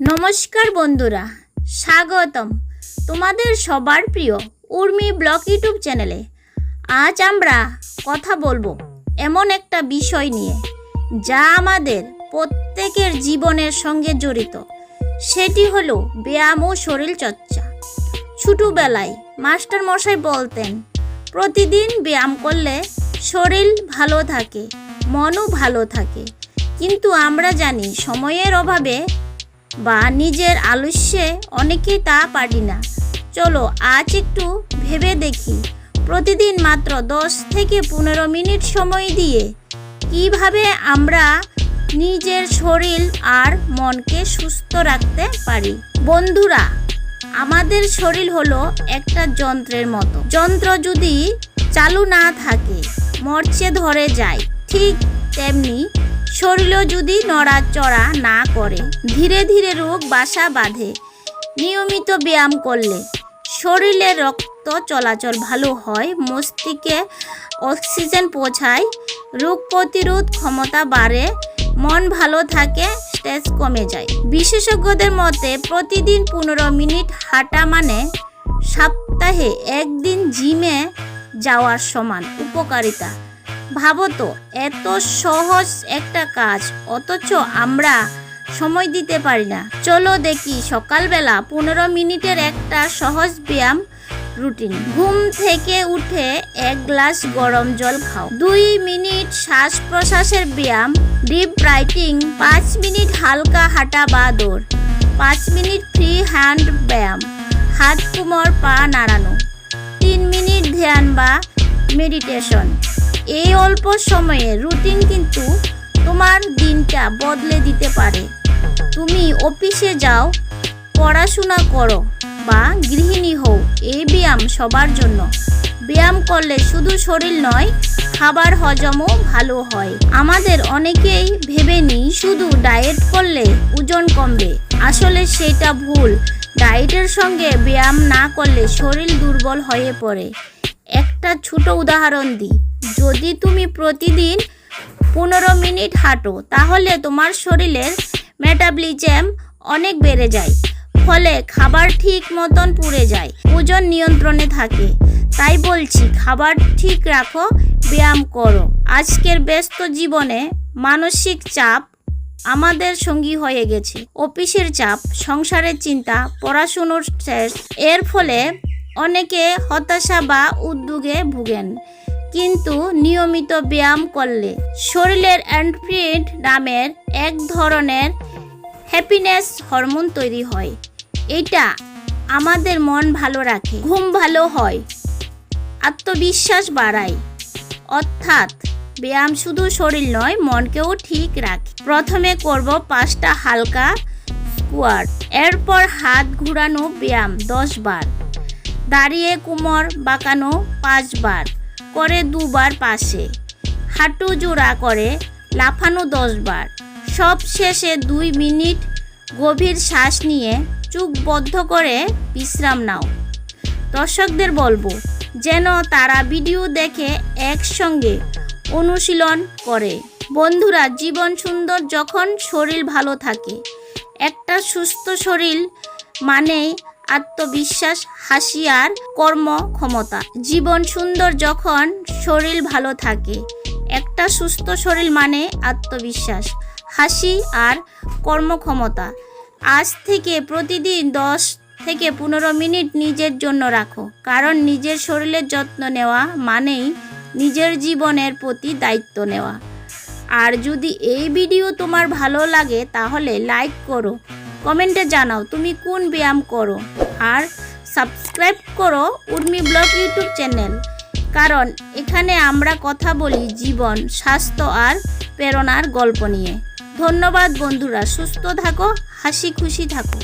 নমস্কার বন্ধুরা, স্বাগতম তোমাদের সবার প্রিয় উর্মি ব্লগ ইউটিউব চ্যানেলে। আজ আমরা কথা বলব এমন একটা বিষয় নিয়ে, যা আমাদের প্রত্যেকের জীবনের সঙ্গে জড়িত। সেটি হলো ব্যায়াম ও শরীর চর্চা। ছোটোবেলায় মাস্টার মশাই বলতেন, প্রতিদিন ব্যায়াম করলে শরীর ভালো থাকে, মনও ভালো থাকে। কিন্তু আমরা জানি সময়ের অভাবে বা নিজের আলস্যে অনেকেই তা পারি না। চলো আজ একটু ভেবে দেখি। প্রতিদিন মাত্র দশ থেকে পনেরো মিনিট সময় দিয়ে কীভাবে আমরা নিজের শরীর আর মনকে সুস্থ রাখতে পারি। বন্ধুরা, আমাদের শরীর হলো একটা যন্ত্রের মতো। যন্ত্র যদি চালু না থাকে, মরচে ধরে যায়। ঠিক তেমনি শরীরও যদি নড়াচড়া না করে, ধীরে ধীরে রোগ বাসা বাঁধে। নিয়মিত ব্যায়াম করলে শরীরে রক্ত চলাচল ভালো হয়, মস্তিষ্কে অক্সিজেন পৌঁছায়, রোগ প্রতিরোধ ক্ষমতা বাড়ে, মন ভালো থাকে, স্ট্রেস কমে যায়। বিশেষজ্ঞদের মতে, প্রতিদিন পনেরো মিনিট হাঁটা মানে সপ্তাহে একদিন জিমে যাওয়ার সমান উপকারিতা। ভাবো তো এত সহজ একটা কাজ, অথচ আমরা সময় দিতে পারি না। চলো দেখি সকালবেলা পনেরো মিনিটের একটা সহজ ব্যায়াম রুটিন। ঘুম থেকে উঠে এক গ্লাস গরম জল খাও। দুই মিনিট শ্বাস প্রশ্বাসের ব্যায়াম, ডিপ ব্রাইটিং, পাঁচ মিনিট হালকা হাঁটা বা দৌড়, পাঁচ মিনিট ফ্রি হ্যান্ড ব্যায়াম, হাত কুমোর পা নাড়ানো, তিন মিনিট ধ্যান বা মেডিটেশন। এই অল্প সময়ে রুটিন কিন্তু তোমার দিনটা বদলে দিতে পারে। তুমি অফিসে যাও, পড়াশোনা করো বা গৃহিণী হও, এই ব্যায়াম সবার জন্য। ব্যায়াম করলে শুধু শরীর নয়, খাবার হজমও ভালো হয়। আমাদের অনেকেই ভেবে নিই শুধু ডায়েট করলে ওজন কমবে। আসলে সেটা ভুল। ডায়েটের সঙ্গে ব্যায়াম না করলে শরীর দুর্বল হয়ে পড়ে। একটা ছোট উদাহরণ দিই। যদি তুমি প্রতিদিন পনেরো মিনিট হাঁটো, তাহলে তোমার শরীরের মেটাবলিজম অনেক বেড়ে যায়। ফলে খাবার ঠিক মতন পুড়ে যায়, ওজন নিয়ন্ত্রণে থাকে। তাই বলছি, খাবার ঠিক রাখো, ব্যায়াম করো। আজকের ব্যস্ত জীবনে মানসিক চাপ আমাদের সঙ্গী হয়ে গেছে। অফিসের চাপ, সংসারের চিন্তা, পড়াশুনোর স্ট্রেস, এর ফলে অনেকে হতাশা বা উদ্যোগে ভুগেন। কিন্তু নিয়মিত ব্যায়াম করলে শরীরের অ্যান্ডফ্রিড নামের এক ধরনের হ্যাপিনেস হরমোন তৈরি হয়। এটা আমাদের মন ভালো রাখে, ঘুম ভালো হয়, আত্মবিশ্বাস বাড়ায়। অর্থাৎ ব্যায়াম শুধু শরীর নয়, মনকেও ঠিক রাখে। প্রথমে করব পাঁচটা হালকা স্কোয়াট, এরপর হাত ঘুরানো ব্যায়াম দশ বার, দাঁড়িয়ে কোমর বাঁকানো পাঁচবার করে দুবার পাশে। হাঁটু জোড়া করে, লাফানো দশবার। সব শেষে দুই মিনিট গভীর শ্বাস নিয়ে চোখ বদ্ধ করে বিশ্রাম নাও। দর্শকদের বলব, যেন তারা ভিডিও দেখে একসঙ্গে অনুশীলন করে। বন্ধুরা, জীবন সুন্দর যখন শরীর ভালো থাকে, একটা সুস্থ শরীর মানেই আত্মবিশ্বাস, হাসি আর কর্মক্ষমতা। জীবন সুন্দর যখন শরীর ভালো থাকে। একটা সুস্থ শরীর মানে আত্মবিশ্বাস, হাসি আর কর্মক্ষমতা। আজ থেকে প্রতিদিন দশ থেকে পনেরো মিনিট নিজের জন্য রাখো, কারণ নিজের শরীরের যত্ন নেওয়া মানেই নিজের জীবনের প্রতি দায়িত্ব নেওয়া। আর যদি এই ভিডিও তোমার ভালো লাগে, তাহলে লাইক করো। কমেন্টে জানাও তুমি কোন ব্যায়াম করো আর সাবস্ক্রাইব করো উর্মি ব্লগ ইউটিউব চ্যানেল। কারণ এখানে আমরা কথা বলি জীবন, স্বাস্থ্য আর প্রেরণার গল্প নিয়ে। ধন্যবাদ বন্ধুরা, সুস্থ থাকো, হাসি খুশি থাকো।